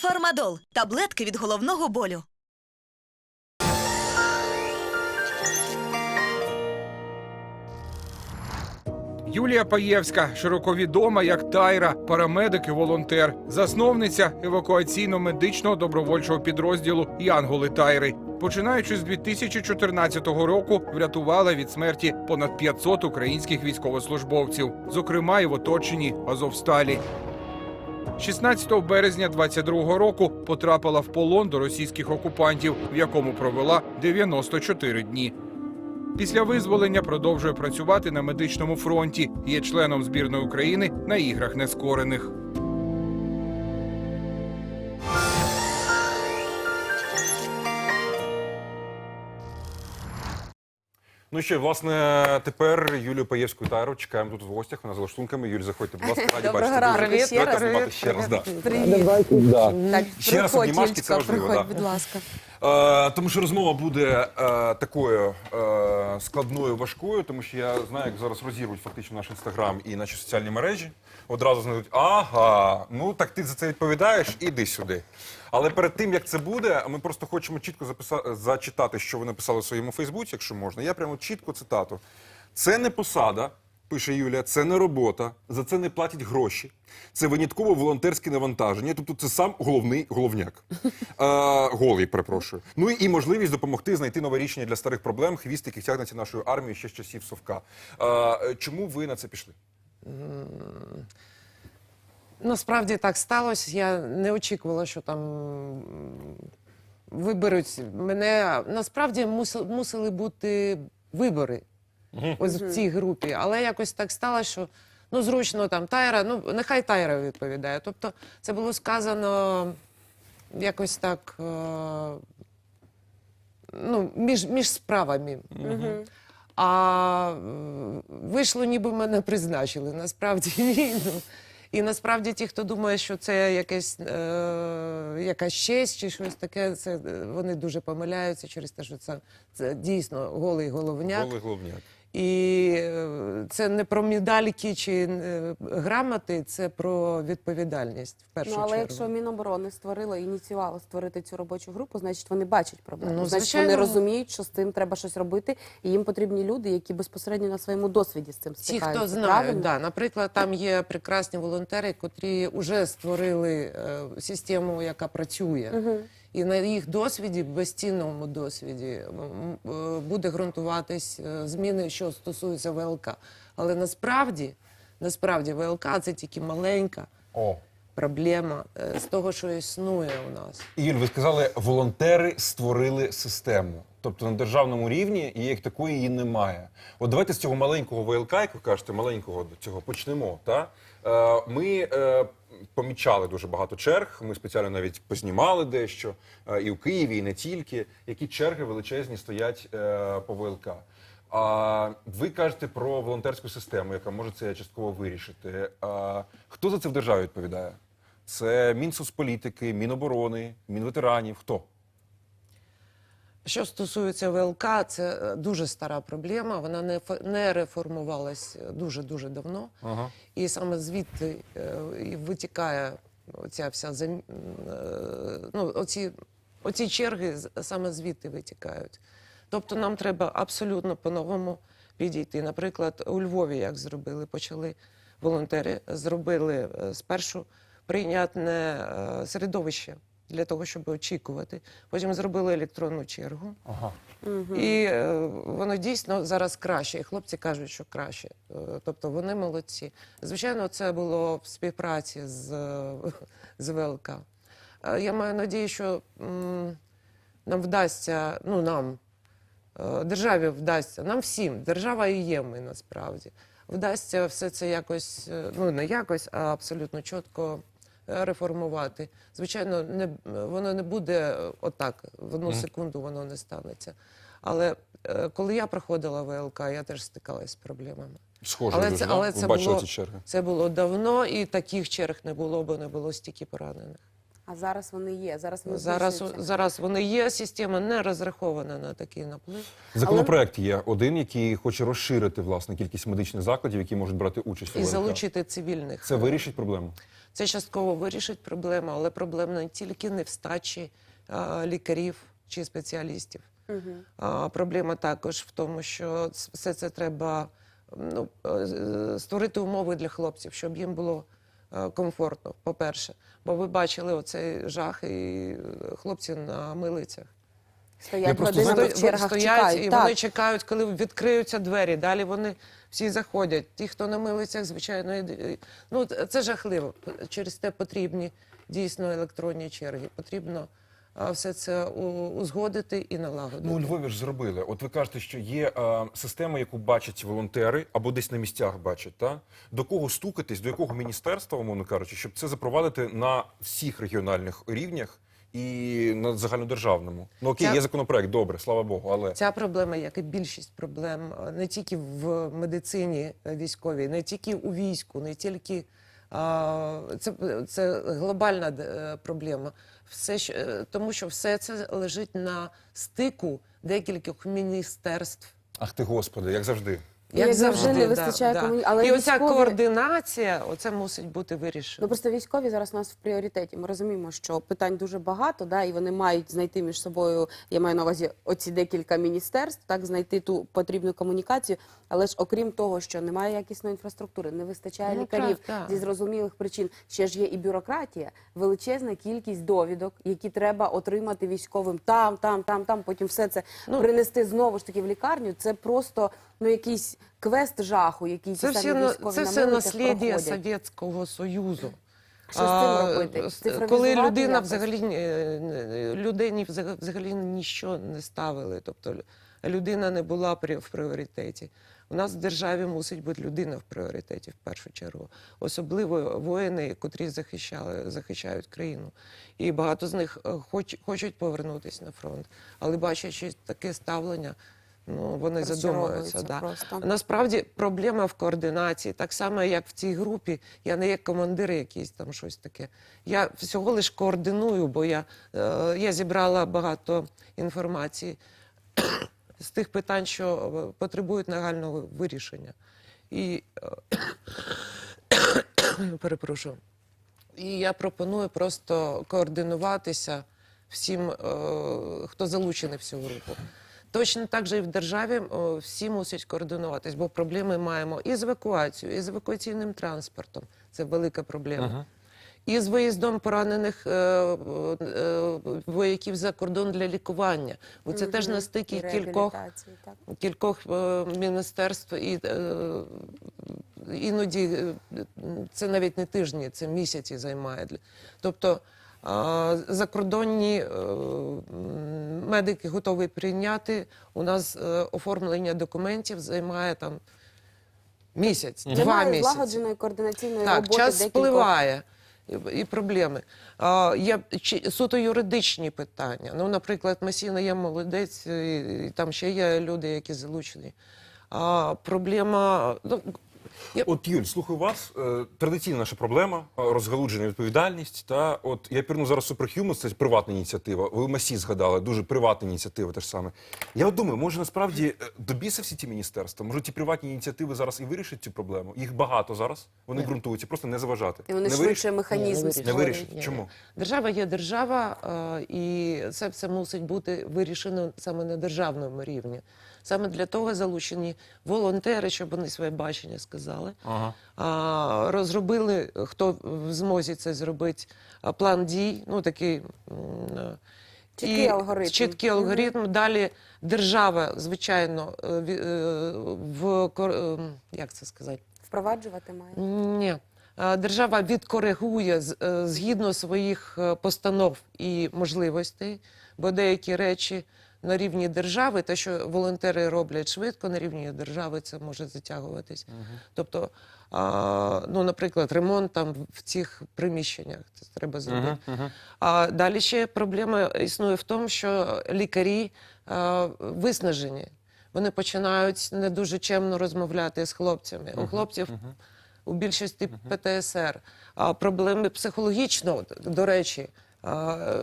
Фармадол таблетки від головного болю. Юлія Паєвська, широко відома як Тайра, парамедик і волонтер, засновниця евакуаційно-медичного добровольчого підрозділу Янголи Тайри. Починаючи з 2014 року, врятувала від смерті понад 500 українських військовослужбовців, зокрема і в оточенні Азовсталі. 16 березня 22 року потрапила в полон до російських окупантів, в якому провела 94 дні. Після визволення продовжує працювати на медичному фронті. Є членом збірної України на іграх нескорених. Ну що, власне, тепер Юлію Паєвську Тайру чекаємо тут в гостях. Вона за лаштунками. Юль, заходьте, будь ласка, раді Доброго бачити. ранку раз. Давайте знімати ще раз. Да. Привіт. Да. Так, Ще раз приходь, обнімашки, це важливо, приходь, будь ласка. Е, тому що розмова буде е, такою е, складною, важкою, тому що я знаю, як зараз розірвуть фактично наш інстаграм і наші соціальні мережі. Одразу знайдуть, ага, ну так ти за це відповідаєш, іди сюди. Але перед тим як це буде, ми просто хочемо чітко записа- зачитати, що ви написали в своєму Фейсбуці, якщо можна. Я прямо чітко цитату. Це не посада. Пише Юлія, це не робота, за це не платять гроші. Це винятково волонтерське навантаження. Тобто це сам головний головняк. Е, голий, перепрошую. Ну і можливість допомогти знайти нове рішення для старих проблем, хвіст, яких тягнеться нашою армією ще з часів Совка. Е, чому ви на це пішли? Насправді так сталося. Я не очікувала, що там виберуть мене. Насправді мусили, бути вибори ось в цій групі. Але якось так сталося, що ну зручно там Тайра, ну нехай Тайра відповідає. Тобто це було сказано якось так. Е, ну, між, між справами. А е, вийшло, ніби мене призначили. Насправді ні. Ну, і насправді ті, хто думає, що це якесь, е, якась честь чи щось таке, це, е, вони дуже помиляються через те, що це, це дійсно голий головняк. Голий головняк. І е, це не про медальки чи е, грамоти, це про відповідальність в першу Ну, але чергу. якщо Міноборони створило і ініціювало створити цю робочу групу, значить вони бачать проблему. Ну, значить, звичайно. вони розуміють, що з цим треба щось робити, і їм потрібні люди, які безпосередньо на своєму досвіді з цим Ті, хто правильно? да. наприклад, там є прекрасні волонтери, котрі вже створили е, систему, яка працює. І на їх досвіді, безцінному досвіді, е, буде ґрунтуватись е, зміни, що стосуються ВЛК. Але насправді, насправді ВЛК це тільки маленька О. проблема е, з того, що існує у нас. Юль, ви сказали, волонтери створили систему. Тобто на державному рівні і як такої її немає. От давайте з цього маленького ВЛК, як ви кажете, маленького цього почнемо. Та? Е, ми е, помічали дуже багато черг. Ми спеціально навіть познімали дещо е, і в Києві, і не тільки. Які черги величезні стоять е, по ВЛК. А ви кажете про волонтерську систему, яка може це частково вирішити. А, хто за це в державі відповідає? Це Мінсоцполітики, Міноборони, Мінветеранів. Хто? Що стосується ВЛК, це е, дуже стара проблема. Вона не не реформувалась дуже дуже давно. Ага. І саме звідти е, витікає оця вся зам... е, ну, оці, оці черги саме звідти витікають. Тобто нам треба абсолютно по-новому підійти. Наприклад, у Львові, як зробили, почали волонтери, зробили е, спершу прийнятне е, середовище для того, щоб очікувати. Потім зробили електронну чергу. Ага. І е, воно дійсно зараз краще. І хлопці кажуть, що краще. Е, тобто вони молодці. Звичайно, це було в співпраці з, е, з ВЛК. Е, я маю надію, що м, нам вдасться, ну нам, е, державі вдасться, нам всім, держава і є ми насправді. Вдасться все це якось, е, ну не якось, а абсолютно чітко реформувати. Звичайно, не, воно не буде е, отак, в одну секунду воно не станеться. Але е, коли я проходила ВЛК, я теж стикалася з проблемами. Схоже, Але дуже, це, але це було, ці черги. це було давно, і таких черг не було, бо не було стільки поранених. А зараз вони є. Зараз вони Зараз, зараз вони є, система не розрахована на такий наплив. Законопроект є один, який хоче розширити власне кількість медичних закладів, які можуть брати участь у І ВЛК. залучити цивільних. Це вирішить проблему. Це частково вирішить проблему, але проблема не тільки не в стачі а, лікарів чи спеціалістів. А, проблема також в тому, що все це треба ну, е, створити умови для хлопців, щоб їм було е, комфортно, по-перше. Бо ви бачили оцей жах, і е, хлопці на милицях. Стоять просто годинами в чергах, стоять, чекають. і так. вони чекають, коли відкриються двері. Далі вони всі заходять. Ті, хто на милицях, звичайно, і- і- ну це жахливо. Через те потрібні дійсно електронні черги. Потрібно а, все це узгодити і налагодити. Ну, у Львові ж зробили. От ви кажете, що є е, система, яку бачать волонтери або десь на місцях бачать. Та? До кого стукатись, до якого міністерства, умовно кажучи, щоб це запровадити на всіх регіональних рівнях і на загальнодержавному. Ну окей, Ця- є законопроект, добре, слава Богу, але Ця проблема, як і більшість проблем, е, не тільки в медицині військовій, не тільки у війську, не тільки а, це, це глобальна е, проблема. Все, що, е, тому що все це лежить на стику декількох міністерств. ах ти господи, як завжди. Як завжди, не вистачає комуні- але І оця координація, оце мусить бути вирішено. Ну просто військові зараз у нас в пріоритеті. Ми розуміємо, що питань дуже багато, да, і вони мають знайти між собою. Я маю на увазі оці декілька міністерств, так знайти ту потрібну комунікацію. Але ж окрім того, що немає якісної інфраструктури, не вистачає Ну, лікарів так, так. зі зрозумілих причин. Ще ж є і бюрократія, величезна кількість довідок, які треба отримати військовим там, там, там, там. Потім все це Ну, принести знову ж таки в лікарню. Це просто ну якийсь квест жаху, який Це самі все, військові це на все наслідя. Совєтського Союзу. Що з цим робити? с- Коли людина якось? взагалі е, е, людей ні- взага- взагалі ніщо не ставили, тобто людина не була в пріоритеті. У нас в державі мусить бути людина в пріоритеті в першу чергу, особливо воїни, котрі захищали, захищають країну. І багато з них е, хоч, хочуть повернутися на фронт, але бачачи таке ставлення, ну вони задумуються. Да. просто. Насправді проблема в координації, так само як в цій групі. Я не як командир якийсь там щось таке. Я всього лиш координую, бо я, е, я зібрала багато інформації з тих питань, що е, потребують нагального вирішення. І е, перепрошую. І я пропоную просто координуватися всім, е, хто залучений в цю групу. Точно так же і в державі всі мусять координуватись, бо проблеми маємо і з евакуацією, і з евакуаційним транспортом. Це велика проблема. І з виїздом поранених е, е, вояків за кордон для лікування. Бо це теж на стикі кількох кількох е, міністерств і е, іноді це навіть не тижні, це місяці займає. Для- Тобто закордонні е, медики готові прийняти. У нас е, оформлення документів займає там місяць, два Немає місяці. злагодженої координаційної Так, роботи час декількох. спливає. І, проблеми. Є чи- суто юридичні питання. Ну, наприклад, Масіна є молодець, і, і там ще є люди, які залучені. А проблема. Ну, я, От Юль, слухаю вас. Е, Традиційна наша проблема е, розгалуджена відповідальність. Та от я пірну зараз Superhuman, це приватна ініціатива. Ви Масі згадали, дуже приватна ініціатива. Те ж саме. Я от думаю, може насправді е, всі ті міністерства, може ті приватні ініціативи зараз і вирішать цю проблему. Їх багато зараз. Вони ґрунтуються, просто не заважати. І вони не швидше вирішать? механізм Ні, не Не вирішить. Чому? Держава є держава, і це все мусить бути вирішено саме на державному рівні. Саме для того залучені волонтери, щоб вони своє бачення сказали. Ага. А, розробили, хто в змозі це зробити, план дій, ну такий е, Чіткий алгоритм. Чіткий алгоритм. Далі держава, звичайно, е, е, в як це сказати? Впроваджувати має. Ні. Держава відкоригує згідно своїх постанов і можливостей, бо деякі речі на рівні держави, те, що волонтери роблять швидко, на рівні держави це може затягуватись. Тобто, а, ну, наприклад, ремонт там в цих приміщеннях це треба зробити. А далі ще проблема існує в тому, що лікарі е, виснажені. Вони починають не дуже чемно розмовляти з хлопцями. У хлопців у більшості ПТСР. А проблеми психологічно, до речі,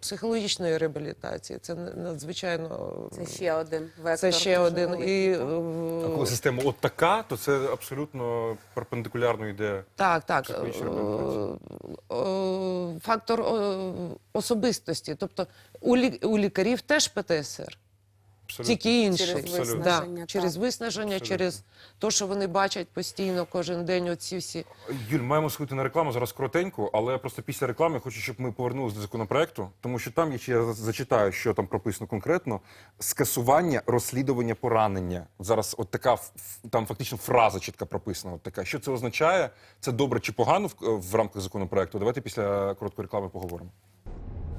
психологічної реабілітації. Це надзвичайно Це ще один вектор. це ще один. великий. І, А коли е, система от така, то це абсолютно перпендикулярно йде. Так, так. Е, е, Фактор е, особистості. Тобто у лікарів теж ПТСР. Абсолютно. Тільки інший. Через виснаження, Да, через виснаження, Абсолютно. через те, що вони бачать постійно кожен день оці всі. Юль, маємо сходити на рекламу зараз коротенько, але просто після реклами хочу, щоб ми повернулися до законопроекту, тому що там, якщо я зачитаю, що там прописано конкретно, скасування розслідування поранення. Зараз от така там фактично фраза чітка прописана. От така. Що це означає? Це добре чи погано в, в рамках законопроекту? Давайте після короткої реклами поговоримо.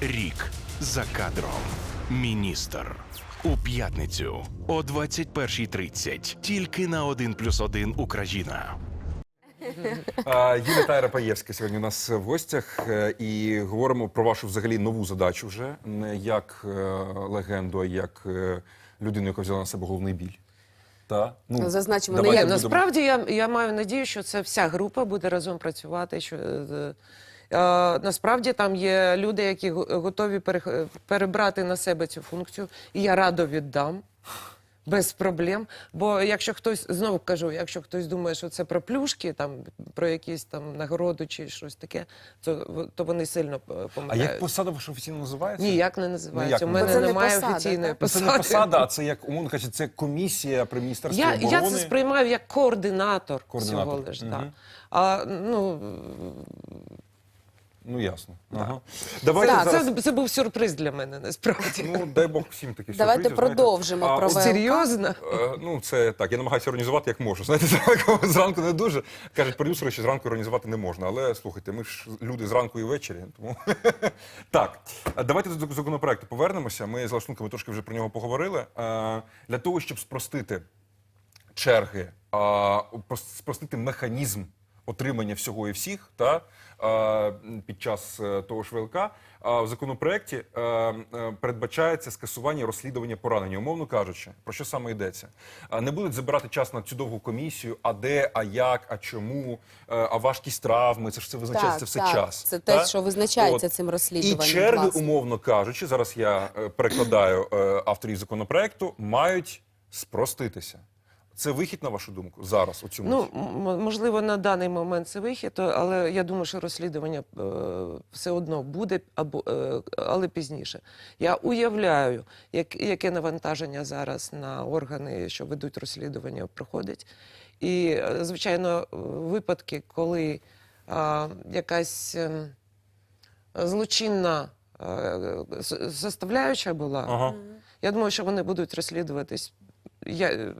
Рік за кадром. Міністр. У п'ятницю о 21.30. Тільки на 1+,1 Україна. Юлія Тайра Паєвська сьогодні у нас в гостях е, і говоримо про вашу взагалі нову задачу вже не як е, легенду, а як е, людину, яка взяла на себе головний біль. Та? Ну, Зазначимо, не як- насправді я, я маю надію, що це вся група буде разом працювати. Що, насправді там є люди, які готові перебрати на себе цю функцію, і я радо віддам. Без проблем. Бо якщо хтось знову кажу, якщо хтось думає, що це про плюшки, там про якісь там нагороду чи щось таке, то, то вони сильно е, А як посада ваша офіційно називається? Ніяк не називається. Ніяк У мене не немає посада, офіційної так? Ну, Це не посада, а це як умовно кажучи, це комісія при міністерстві Я, оборони. я це сприймаю як координатор, Координатор. всього лиш. Да. А, ну, Ну ясно. Ага. Давайте Так, зараз. це, це був сюрприз для мене, насправді. Ну дай Бог всім таких Давайте сюрпризів, знаєте. продовжимо А, про от, ВЛК. Серйозно? е, Ну, це так, я намагаюся організувати як можу. Знаєте, зранку, зранку не дуже. Кажуть продюсери, що зранку організувати не можна. Але слухайте, ми ж люди зранку і ввечері. Тому так, а давайте до законопроекту повернемося. Ми з лаштунками трошки вже про нього поговорили. Е, Для того, щоб спростити черги, а, прос- спростити механізм отримання всього і всіх та, під час е, того ж ВЛК, в законопроекті е, е, передбачається скасування розслідування поранення. Умовно кажучи, про що саме йдеться? Не будуть забирати час на цю довгу комісію, а де, а як, а чому, е, а важкість травми, це ж все визначається, це все так. час. Це та? те, що визначається От. цим розслідуванням. І черги, власне. умовно кажучи, зараз я перекладаю е, авторів законопроекту, мають спроститися. Це вихід, на вашу думку, зараз у цьому. Ну, можливо, на даний момент це вихід, але я думаю, що розслідування е, все одно буде, або, е, але пізніше. Я уявляю, як, яке навантаження зараз на органи, що ведуть розслідування, проходить. І, е, звичайно, випадки, коли е, якась е, злочинна е, составляюча була, Ага. я думаю, що вони будуть розслідуватись. Я,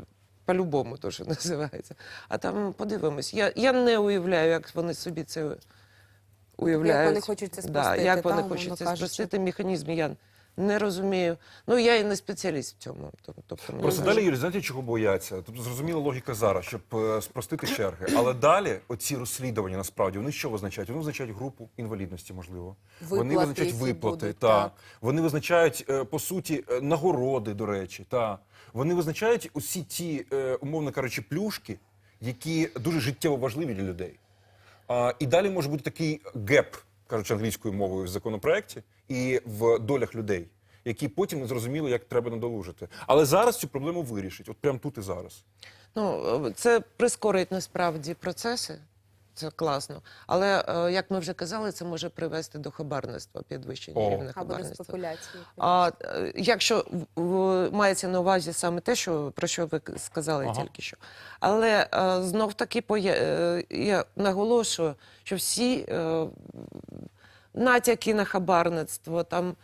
по-любому, то, що називається. А там подивимось. Я, я не уявляю, як вони собі це уявляють. Як вони хочуть це Да, спростити, як вони хочуть це кажучи. спростити, механізм я не розумію. Ну, я і не спеціаліст в цьому. Тоб- Тобто, Просто далі, Юрій, знаєте, чого бояться? Тобто зрозуміла логіка зараз, щоб е, спростити черги. Але далі оці розслідування насправді вони що визначають? Вони визначають групу інвалідності, можливо. вони визначають які виплати, будуть, та. так. Вони визначають, е, по суті, е, нагороди, до речі, та. Вони визначають усі ті, е, умовно кажучи, плюшки, які дуже життєво важливі для людей. А, і далі може бути такий геп, кажучи англійською мовою в законопроекті, і в долях людей, які потім не зрозуміли, як треба надолужити. Але зараз цю проблему вирішить, от прямо тут і зараз. Ну, е, це прискорить насправді процеси. Це класно. Але, е, як ми вже казали, це може привести до хабарництва, підвищення О. рівня Або до хабарництва. А е, якщо мається на увазі саме те, що про що ви сказали Ага. тільки що, але е, знов таки поє- я наголошую, що всі натяки на хабарництво, там,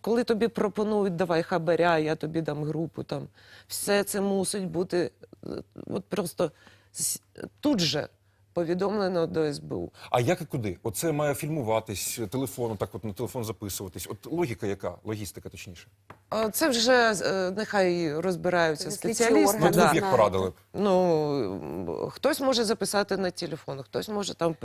коли тобі пропонують давай хабаря, я тобі дам групу, там все це мусить бути от просто тут же. Повідомлено до СБУ. А як і куди? Оце має фільмуватись, телефон, так от на телефон записуватись. От логіка яка? Логістика, точніше. А Це вже е, нехай розбираються Це спеціалісти. Ну, да. як порадили б? Ну, хтось може записати на телефон, хтось може там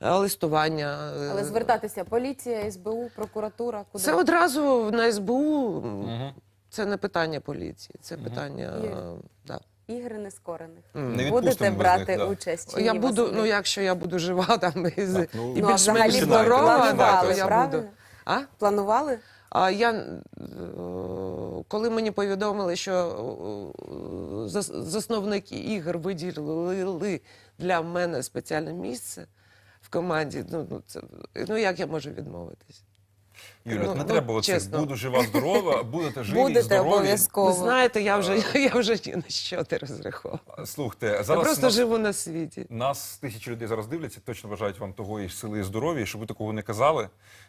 листування. е, Але звертатися поліція, СБУ, прокуратура, куди? Це одразу на СБУ. Мгм. Це не питання поліції, це питання. Є. да. Ігри нескорених. Не Будете відпустимо без брати них, да. участь? Чи Я ні, буду, Василь? ну якщо я буду жива там і, з- Так, ну, і Ну, а взагалі більш-менш здорова, да, планували, то я правильно? буду. А? Планували? А я е, коли мені повідомили, що е, зас- засновники ігор виділили для мене спеціальне місце в команді, ну, ну це ну як я можу відмовитись? Юля, Ну, не ну, треба було це. чесно. Буду жива, здорова, будете живі, Будете здорові. Ви обов'язково. знаєте, я вже я вже ні на що не розраховую. Слухайте, Я зараз просто нас, живу на світі. нас тисячі людей зараз дивляться, точно бажають вам того і сили і здоров'я, щоб ви такого не казали,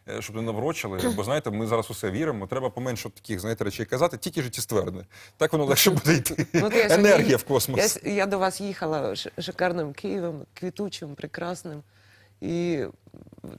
е, щоб не наврочили. Бо знаєте, ми зараз усе віримо. Треба поменше таких знаєте речей казати, тільки життєстверне. Так воно легше буде йти. Ну, Енергія в космос. Я, я до вас їхала шикарним Києвом, квітучим, прекрасним. І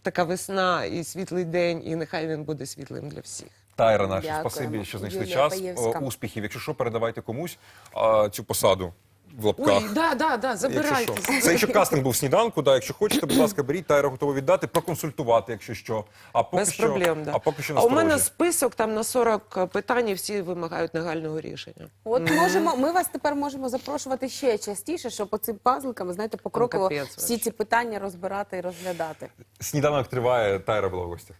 така весна, і світлий день, і нехай він буде світлим для всіх. Тайра наші Дякуємо. спасибі, що знайшли Юлія час. Паєвська. Успіхів. Якщо що, передавайте комусь а, цю посаду в лапках. Ой, да, да, да, Якщо забирайтеся. що. Це якщо кастинг був сніданку, да, якщо хочете, будь ласка, беріть, Тайра готова віддати, проконсультувати, якщо що. А поки Без що, проблем, да. А поки що а у мене список там на 40 питань, і всі вимагають нагального рішення. От можемо, ми вас тепер можемо запрошувати ще частіше, щоб по цим пазликами, знаєте, покроково капець всі вообще. ці питання розбирати і розглядати. Сніданок триває, Тайра була в гостях.